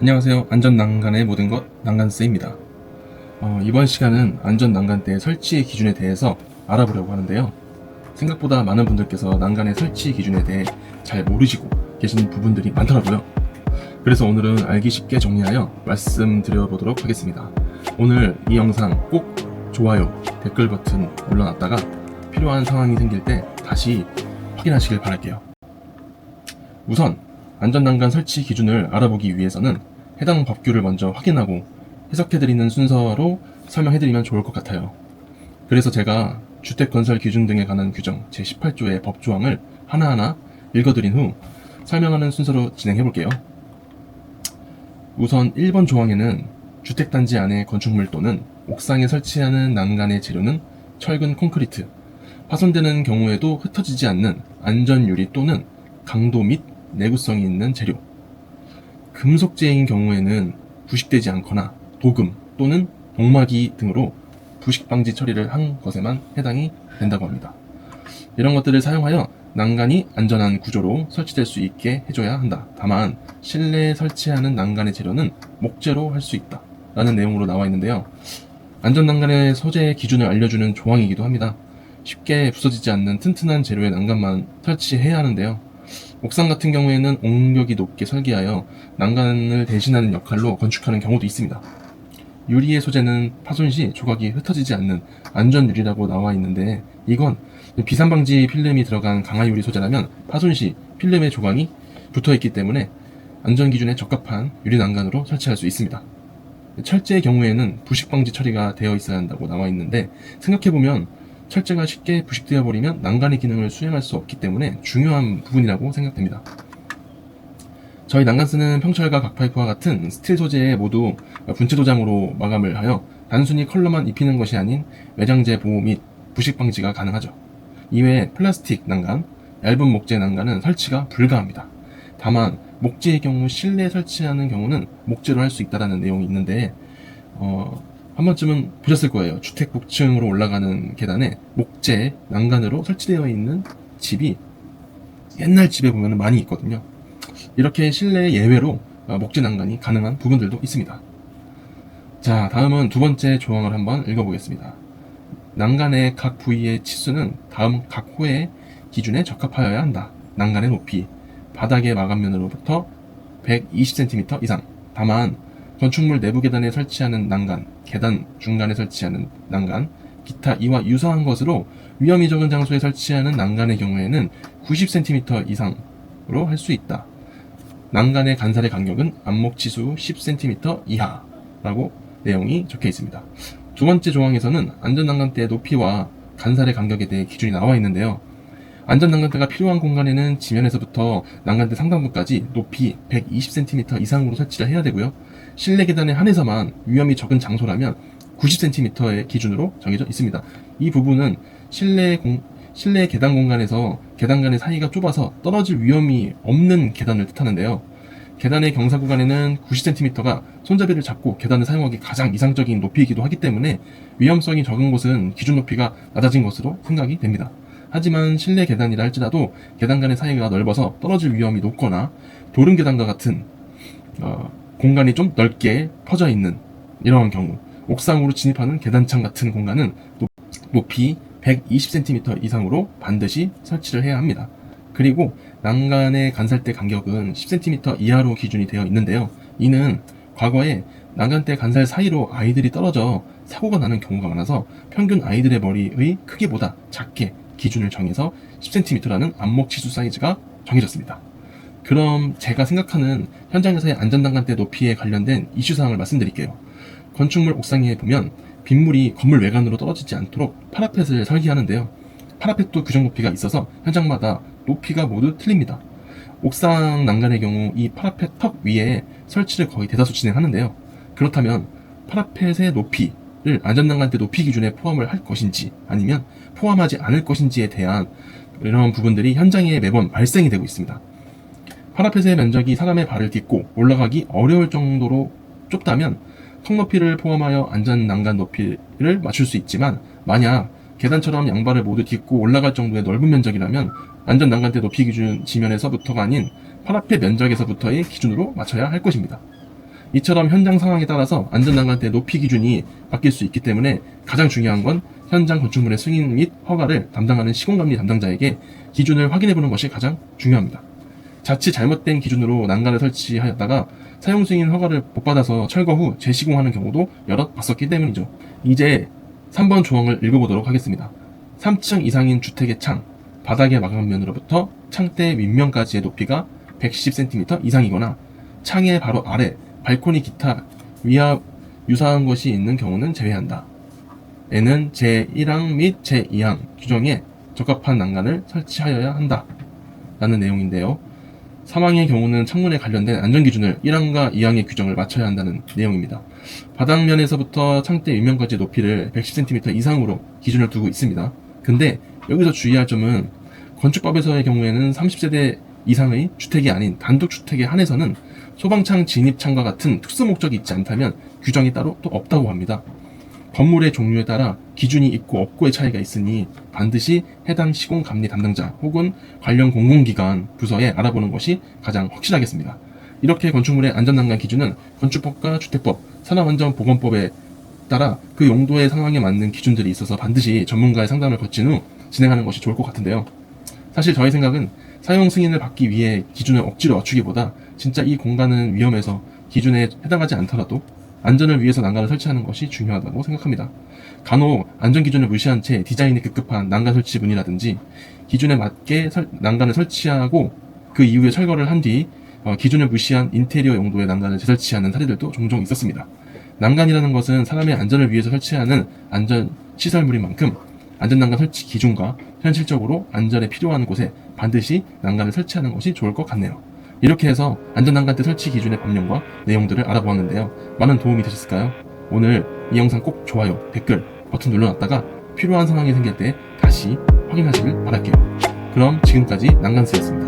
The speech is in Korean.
안녕하세요. 안전 난간의 모든 것 난간스입니다. 어, 이번 시간은 안전 난간대 설치 기준에 대해서 알아보려고 하는데요. 생각보다 많은 분들께서 난간의 설치 기준에 대해 잘 모르시고 계시는 부분들이 많더라고요. 그래서 오늘은 알기 쉽게 정리하여 말씀드려보도록 하겠습니다. 오늘 이 영상 꼭 좋아요, 댓글 버튼 눌러놨다가 필요한 상황이 생길 때 다시 확인하시길 바랄게요. 우선 안전난간 설치 기준을 알아보기 위해서는 해당 법규를 먼저 확인하고 해석해드리는 순서로 설명해드리면 좋을 것 같아요. 그래서 제가 주택건설 기준 등에 관한 규정 제18조의 법조항을 하나하나 읽어드린 후 설명하는 순서로 진행해볼게요. 우선 1번 조항에는 주택단지 안에 건축물 또는 옥상에 설치하는 난간의 재료는 철근 콘크리트, 파손되는 경우에도 흩어지지 않는 안전유리 또는 강도 및 내구성이 있는 재료. 금속재인 경우에는 부식되지 않거나 도금 또는 동마기 등으로 부식 방지 처리를 한 것에만 해당이 된다고 합니다. 이런 것들을 사용하여 난간이 안전한 구조로 설치될 수 있게 해줘야 한다. 다만 실내에 설치하는 난간의 재료는 목재로 할 수 있다. 라는 내용으로 나와 있는데요. 안전 난간의 소재 기준을 알려주는 조항이기도 합니다. 쉽게 부서지지 않는 튼튼한 재료의 난간만 설치해야 하는데요. 옥상 같은 경우에는 옹벽이 높게 설계하여 난간을 대신하는 역할로 건축하는 경우도 있습니다. 유리의 소재는 파손 시 조각이 흩어지지 않는 안전 유리라고 나와 있는데 이건 비산 방지 필름이 들어간 강화 유리 소재라면 파손 시 필름의 조각이 붙어 있기 때문에 안전 기준에 적합한 유리 난간으로 설치할 수 있습니다. 철제의 경우에는 부식 방지 처리가 되어 있어야 한다고 나와 있는데 생각해 보면 철제가 쉽게 부식되어 버리면 난간의 기능을 수행할 수 없기 때문에 중요한 부분이라고 생각됩니다. 저희 난간스는 평철과 각파이프와 같은 스틸 소재에 모두 분체 도장으로 마감을 하여 단순히 컬러만 입히는 것이 아닌 외장재 보호 및 부식 방지가 가능하죠. 이외에 플라스틱 난간, 얇은 목재 난간은 설치가 불가합니다. 다만 목재의 경우 실내에 설치하는 경우는 목재로 할 수 있다는 내용이 있는데 어, 한 번쯤은 보셨을 거예요. 주택 복층으로 올라가는 계단에 목재 난간으로 설치되어 있는 집이 옛날 집에 보면 많이 있거든요. 이렇게 실내 예외로 어, 목재 난간이 가능한 부분들도 있습니다. 자, 다음은 두 번째 조항을 한번 읽어보겠습니다. 난간의 각 부위의 치수는 다음 각 호의 기준에 적합하여야 한다. 난간의 높이, 바닥의 마감면으로부터 120cm 이상. 다만 건축물 내부 계단에 설치하는 난간, 계단 중간에 설치하는 난간, 기타 이와 유사한 것으로 위험이 적은 장소에 설치하는 난간의 경우에는 90cm 이상으로 할 수 있다. 난간의 간살의 간격은 안목치수 10cm 이하라고 내용이 적혀 있습니다. 두 번째 조항에서는 안전난간대의 높이와 간살의 간격에 대해 기준이 나와 있는데요. 안전난간대가 필요한 공간에는 지면에서부터 난간대 상단부까지 높이 120cm 이상으로 설치를 해야 되고요. 실내 계단에 한해서만 위험이 적은 장소라면 90cm의 기준으로 정해져 있습니다. 이 부분은 실내 공, 실내 계단 공간에서 계단 간의 사이가 좁아서 떨어질 위험이 없는 계단을 뜻하는데요. 계단의 경사 구간에는 90cm가 손잡이를 잡고 계단을 사용하기 가장 이상적인 높이이기도 하기 때문에 위험성이 적은 곳은 기준 높이가 낮아진 것으로 생각이 됩니다. 하지만 실내 계단이라 할지라도 계단 간의 사이가 넓어서 떨어질 위험이 높거나 도름 계단과 같은 어, 공간이 좀 넓게 퍼져 있는 이러한 경우 옥상으로 진입하는 계단창 같은 공간은 높- 높이 120cm 이상으로 반드시 설치를 해야 합니다. 그리고 난간의 간살대 간격은 10cm 이하로 기준이 되어 있는데요. 이는 과거에 난간대 간살 사이로 아이들이 떨어져 사고가 나는 경우가 많아서 평균 아이들의 머리의 크기보다 작게 기준을 정해서 10cm라는 안목 치수 사이즈가 정해졌습니다. 그럼 제가 생각하는 현장에서의 안전난간대 높이에 관련된 이슈사항을 말씀드릴게요. 건축물 옥상에 보면 빗물이 건물 외관으로 떨어지지 않도록 파라펫을 설계하는데요. 파라펫도 규정 높이가 있어서 현장마다 높이가 모두 틀립니다. 옥상 난간의 경우 이 파라펫 턱 위에 설치를 거의 대다수 진행하는데요. 그렇다면 파라펫의 높이를 안전난간대 높이 기준에 포함을 할 것인지 아니면 포함하지 않을 것인지에 대한 이런 부분들이 현장에 매번 발생이 되고 있습니다. 파라펫의 면적이 사람의 발을 딛고 올라가기 어려울 정도로 좁다면 턱 높이를 포함하여 안전 난간 높이를 맞출 수 있지만 만약 계단처럼 양발을 모두 딛고 올라갈 정도의 넓은 면적이라면 안전 난간대 높이 기준 지면에서부터가 아닌 파라펫 면적에서부터의 기준으로 맞춰야 할 것입니다. 이처럼 현장 상황에 따라서 안전 난간대 높이 기준이 바뀔 수 있기 때문에 가장 중요한 건 현장 건축물의 승인 및 허가를 담당하는 시공감리 담당자에게 기준을 확인해 보는 것이 가장 중요합니다. 자칫 잘못된 기준으로 난간을 설치하였다가 사용 승인 허가를 못 받아서 철거 후 재시공하는 경우도 여럿 봤었기 때문이죠. 이제 3번 조항을 읽어보도록 하겠습니다. 3층 이상인 주택의 창, 바닥의 마감면으로부터 창대 윗면까지의 높이가 110cm 이상이거나 창의 바로 아래, 발코니 기타 위와 유사한 것이 있는 경우는 제외한다. 에는 제1항 및 제2항 규정에 적합한 난간을 설치하여야 한다. 라는 내용인데요. 사망의 경우는 창문에 관련된 안전기준을 1항과 2항의 규정을 맞춰야 한다는 내용입니다. 바닥면에서부터 창대 윗면까지 높이를 110cm 이상으로 기준을 두고 있습니다. 근데 여기서 주의할 점은 건축법에서의 경우에는 30세대 이상의 주택이 아닌 단독주택에 한해서는 소방창 진입창과 같은 특수 목적이 있지 않다면 규정이 따로 또 없다고 합니다. 건물의 종류에 따라 기준이 있고 없고의 차이가 있으니 반드시 해당 시공 감리 담당자 혹은 관련 공공기관 부서에 알아보는 것이 가장 확실하겠습니다. 이렇게 건축물의 안전난간 기준은 건축법과 주택법, 산업안전보건법에 따라 그 용도의 상황에 맞는 기준들이 있어서 반드시 전문가의 상담을 거친 후 진행하는 것이 좋을 것 같은데요. 사실 저의 생각은 사용 승인을 받기 위해 기준을 억지로 맞추기보다 진짜 이 공간은 위험해서 기준에 해당하지 않더라도 안전을 위해서 난간을 설치하는 것이 중요하다고 생각합니다. 간혹 안전 기준을 무시한 채 디자인이 급급한 난간 설치문이라든지 기준에 맞게 설- 난간을 설치하고 그 이후에 철거를 한뒤 어, 기준을 무시한 인테리어 용도의 난간을 재설치하는 사례들도 종종 있었습니다. 난간이라는 것은 사람의 안전을 위해서 설치하는 안전 시설물인 만큼 안전 난간 설치 기준과 현실적으로 안전에 필요한 곳에 반드시 난간을 설치하는 것이 좋을 것 같네요. 이렇게 해서 안전난간대 설치 기준의 법령과 내용들을 알아보았는데요. 많은 도움이 되셨을까요? 오늘 이 영상 꼭 좋아요, 댓글 버튼 눌러놨다가 필요한 상황이 생길 때 다시 확인하시길 바랄게요. 그럼 지금까지 난간스였습니다.